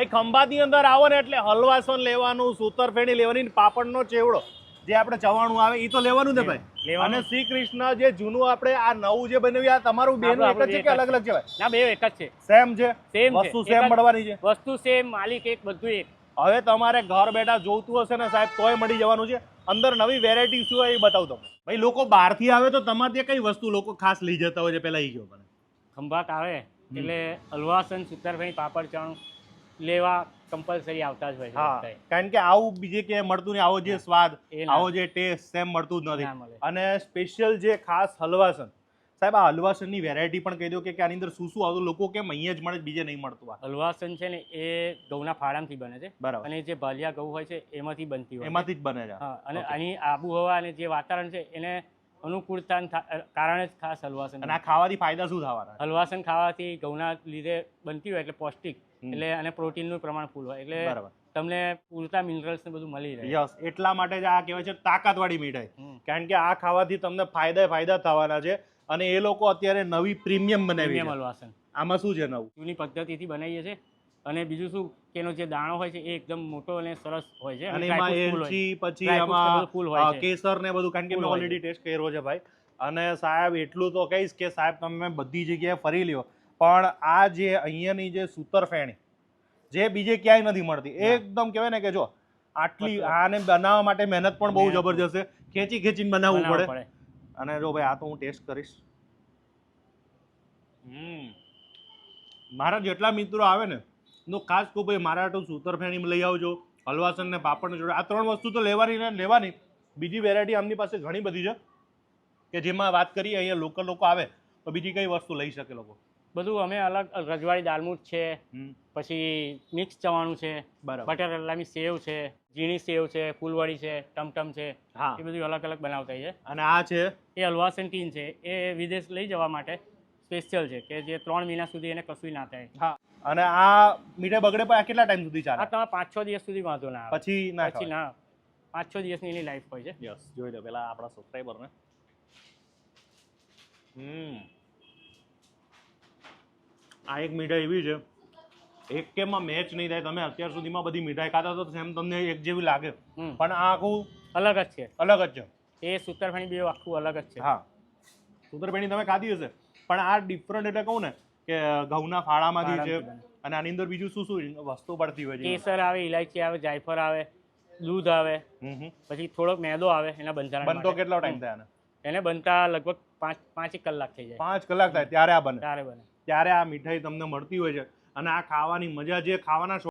અહીં ખંભાતની અંદર આવો ને એટલે હલવાસન લેવાનું સૂતરફેણી લેવાની પાપડનો ચેવડો જે આપણે ચવાણું આવે એ તો લેવાનું ને ભાઈ. અને શ્રી કૃષ્ણ જે જૂનું આપણે આ નવું જે બન્યું આ તમારું બેનું એક જ છે કે અલગ અલગ છે? ભાઈ ના બે એક જ છે. સેમ છે? સેમ વસ્તુ સેમ મળવાની છે? વસ્તુ સેમ માલિક એક બધું એક. હવે તમારે ઘર બેઠા જોઈતું હશે ને સાહેબ તોય મળી જવાનું છે. અંદર નવી વેરાયટી શું હોય એ બતાવું તમને. ભાઈ લોકો બહારથી આવે તો તમારે ત્યાં કઈ વસ્તુ લોકો ખાસ લઈ જતા હોય છે? પેલા એ મને. ખંભાત આવે એટલે હલવાસન સુતરભાઈ પાપડ ચણું લેવા કમ્પલસરી આવતા જ હોય છે કારણ કે આવું બીજે ક્યાંય મળતું નહીં આવો જે સ્વાદ આવો જે ટેસ્ટ સેમ મળતું જ નથી. અને સ્પેશિયલ જે ખાસ હલવાસન સાહેબ આ હલવાસનની વેરાયટી પણ કહી દો કે આની અંદર શું શું આવતું લોકો કેમ અહીંયા જ મળે બીજે નહીં મળતું હલવાસન છે ને એ ઘઉંના ફાડામાંથી બને છે. બરાબર. અને જે ભાલિયા ઘઉં હોય છે એમાંથી બનતી હોય એમાંથી જ બને છે. અને અહીં આની આબોહવા અને જે વાતાવરણ છે એને અનુકૂળતા કારણે જ ખાસ હલવાસન અને આ ખાવાથી ફાયદા શું થવાના? હલવાસન ખાવાથી ઘઉંના લીધે બનતી હોય એટલે પૌષ્ટિક એટલે અને પ્રોટીનનું પ્રમાણ ફૂલ હોય એટલે તમને પૂરતા મિનરલ્સ ને બધું મળી રહે. યસ એટલા માટે જ આ કહેવાય છે તાકાતવાળી મીઠાઈ. કારણ કે આ ખાવાથી તમને ફાયદા ફાયદા થવાના છે અને એ લોકો અત્યારે નવી પ્રીમિયમ બનાવી પ્રીમિયમ હલવાસન. આમાં શું છે નવું? જૂની પદ્ધતિથી બનાવીએ છીએ. અને બીજું શું કે એનો જે દાણો હોય છે એ એકદમ મોટો અને સરસ હોય છે. અને એમાં એલચી પછી છે. કેસર ને બધું કારણ કે મેં ઓલરેડી ટેસ્ટ કર્યો છે ભાઈ. અને સાહેબ એટલું તો કહીશ કે સાહેબ તમે બધી જગ્યાએ ફરી લ્યો. પણ આ જે અહીંયાની જે સૂતરફેણી જે બીજે ક્યાંય નથી મળતી. એકદમ કહેવાય ને કે જો આટલી આને બનાવવા માટે મહેનત પણ બહુ જબરજસ્ત છે. ખેંચી ખેંચીને બનાવવું પડે. અને જો ભાઈ આ તો હું ટેસ્ટ કરીશ. હમ. મારા જેટલા મિત્રો આવે ને તો ખાસ કહું ભાઈ મારા હાટુ સૂતરફેણી લઈ આવજો હલવાસન ને પાપડ જોડે. આ ત્રણ વસ્તુ તો લેવાની ને લેવાની બીજી વેરાયટી આમની પાસે ઘણી બધી છે કે જેમાં વાત કરીએ અહીંયા લોકલ લોકો આવે તો બીજી કઈ વસ્તુ લઈ શકે લોકો? બધું અમે અલગ રજવાડી દાલમૂટ છે પછી મિક્સ ચવાણું છે બટર અલ્લામી સેવ છે ઝીણી સેવ છે ફૂલવડી છે ટમટમ છે એ બધું અલગ અલગ બનાવતા છે અને આ છે? એ હલવાસન ટીન છે એ વિદેશ લઈ જવા માટે સ્પેશિયલ છે કે જે ત્રણ મહિના સુધી એને કશું ના થાય. હા. અને આ મીઠાઈ બગડે પણ આ કેટલા ટાઈમ સુધી આ ચાલે? તમે પાંચ છ દિવસ સુધી વાંધો ના આવે. પછી ના પછી ના પાંચ છ દિવસની એની લાઈફ હોય છે. યસ જોઈ લો પેલા આપણા સબસ્ક્રાઈબરને હમ. આ એક મીઠાઈ એવી છે. એક કેમાં મેચ નહીં થાય. તમે અત્યાર સુધીમાં બધી મીઠાઈ ખાતા તો એમ તમને એક જેવી લાગે. પણ આ આખું અલગ જ છે. અલગ જ છે. એ સૂતરફેણી બે આખું અલગ જ છે. હા. સુતરફેણી તમે ખાધી હશે. પણ આ ડિફરન્ટ એટલે કહું ને કે ઘઉંના ફાળામાંથી છે અને આની અંદર બીજું શું શું વસ્તુ પડતી હોય છે કેસર આવે ઇલાયચી આવે જાયફળ આવે દૂધ આવે. પછી થોડોક મેદો આવે એના બંધારણ બનતો કેટલો ટાઈમ થાય એને બનતા લગભગ પાંચ પાંચ એક કલાક થઈ જાય. પાંચ કલાક થાય ત્યારે આ બને. ત્યારે બને. ત્યારે આ મીઠાઈ તમને મળતી હોય છે. અને આ ખાવાની મજા જે ખાવાના